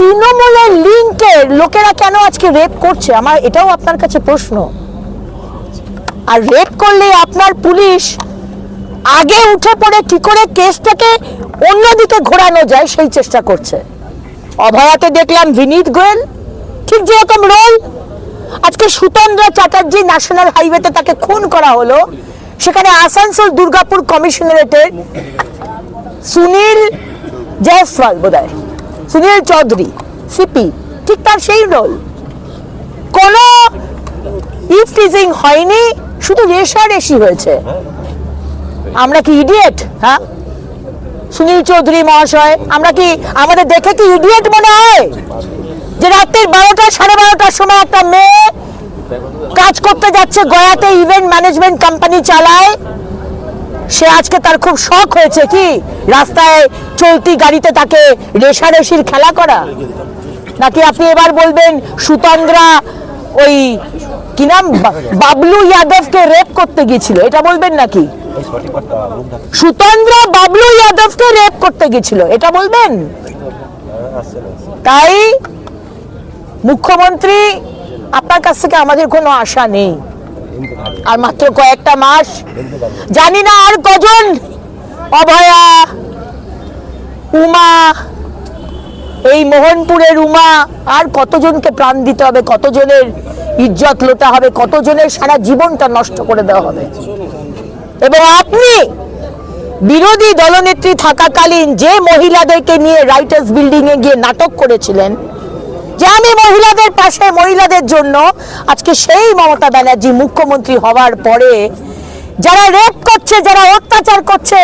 তৃণমূলের লিঙ্কের লোকেরা কেন আজকে রেপ করছে? আমার এটাও আপনার কাছে প্রশ্ন। আর রেপ করলে আপনার পুলিশ আগে উঠে পড়ে কি করে কেসটাকে অন্যদিকে ঘোরানো যায় সেই চেষ্টা করছে। অভয়াতে দেখলাম বিনীত গোয়েল, ঠিক যেরকম রোল আজকে সুতন্দ্র চ্যাটার্জি ন্যাশনাল হাইওয়েতে তাকে খুন করা হলো। সেখানে আসানসোল দুর্গাপুর কমিশনারেটের সুনীল জয়সওয়াল বোধহয়। সুনীল চৌধুরী সিপি ঠিক তার সেই রোল কোনো ইফটিজিং হয়নি, শুধু রেশারেশি হয়েছে। আমরা কি ইডিয়েট হ্যাঁ? সুনীল চৌধুরী মহাশয়, আমরা কি আমাদের দেখে কি ইডিয়েট মনে হয়? যে রাত্রির বারোটা, সাড়ে বারোটার সময় একটা মেয়ে কাজ করতে যাচ্ছে, গয়াতে ইভেন্ট ম্যানেজমেন্ট কোম্পানি চালায়। সে আজকে তার খুব শখ হয়েছে কি? রাস্তায় চলতি গাড়িতে তাকে রেশারেশির খেলা করা। নাকি আপনি এবার বলবেন, সুতন্দ্রা ওই কি নাম? বাবলু যাদবকে রেপ করতে গিয়েছিল, এটা বলবেন নাকি? সুতন্দ্রা বাবলু যাদবকে রেপ করতে গিয়েছিল, এটা বলবেন? তাই মুখ্যমন্ত্রী, আপনার কাছ থেকে আমাদের কোনো আশা নেই। আর মাত্র কয়েকটা মাস, জানি না আর কজন, অভয়া, উমা, এই মোহনপুরের উমা, আর কতজনকে প্রাণ দিতে হবে, কতজনের ইজ্জত লোটা হবে, কতজনের সারা জীবনটা নষ্ট করে দেওয়া হবে। এবং আপনি বিরোধী দলনেত্রী থাকাকালীন যে মহিলাদেরকে নিয়ে রাইটার্স বিল্ডিং এ গিয়ে নাটক করেছিলেন যে আমি মহিলাদের পাশে, মহিলাদের জন্য আজকে সেই মমতা ব্যানার্জি মুখ্যমন্ত্রী হওয়ার পরে যারা রেপ করছে, যারা অত্যাচার করছে,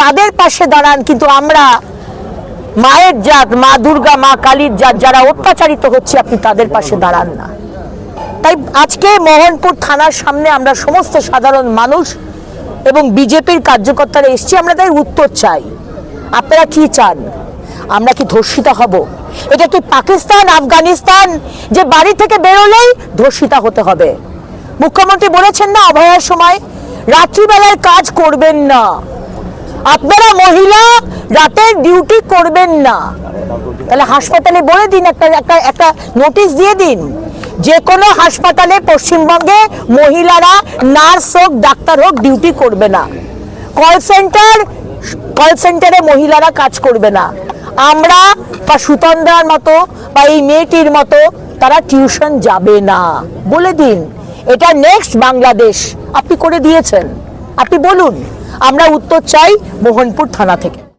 তাদের পাশে দাঁড়ান। কিন্তু আমরা মায়ের জাত, মা দুর্গা, মা কালীর জাত, যারা অত্যাচারিত হচ্ছে, আপনি তাদের পাশে দাঁড়ান না। তাই আজকে মোহনপুর থানার সামনে আমরা সমস্ত সাধারণ মানুষ এবং বিজেপির কার্যকর্তারা এসছি, আমরা তাই উত্তর চাই। আপনারা কি চান? আমরা কি ধর্ষিতা হব? এটা কি পাকিস্তান, আফগানিস্তান? যে বাড়ি থেকে বেরোলেই ধর্ষিতা হতে হবে। মুখ্যমন্ত্রী বলেছেন না অভয়ার সময়? রাত্রিবেলায় কাজ করবেন না। আপনারা মহিলা, রাতের ডিউটি করবেন না। তাহলে হাসপাতালে বলে দিন, একটা একটা একটা নোটিশ দিয়ে দিন। যে কোনো হাসপাতালে পশ্চিমবঙ্গে মহিলারা নার্স হোক, ডাক্তার হোক ডিউটি করবে না। কল সেন্টার কল সেন্টারে মহিলারা কাজ করবে না। আমরা বা সুতন্দ্রার মতো বা এই মেয়েটির মতো তারা টিউশন যাবে না। বলে দিন, এটা নেক্সট বাংলাদেশ। আপনি করে দিয়েছেন। আপনি বলুন, আমরা উত্তর চাই মোহনপুর থানা থেকে।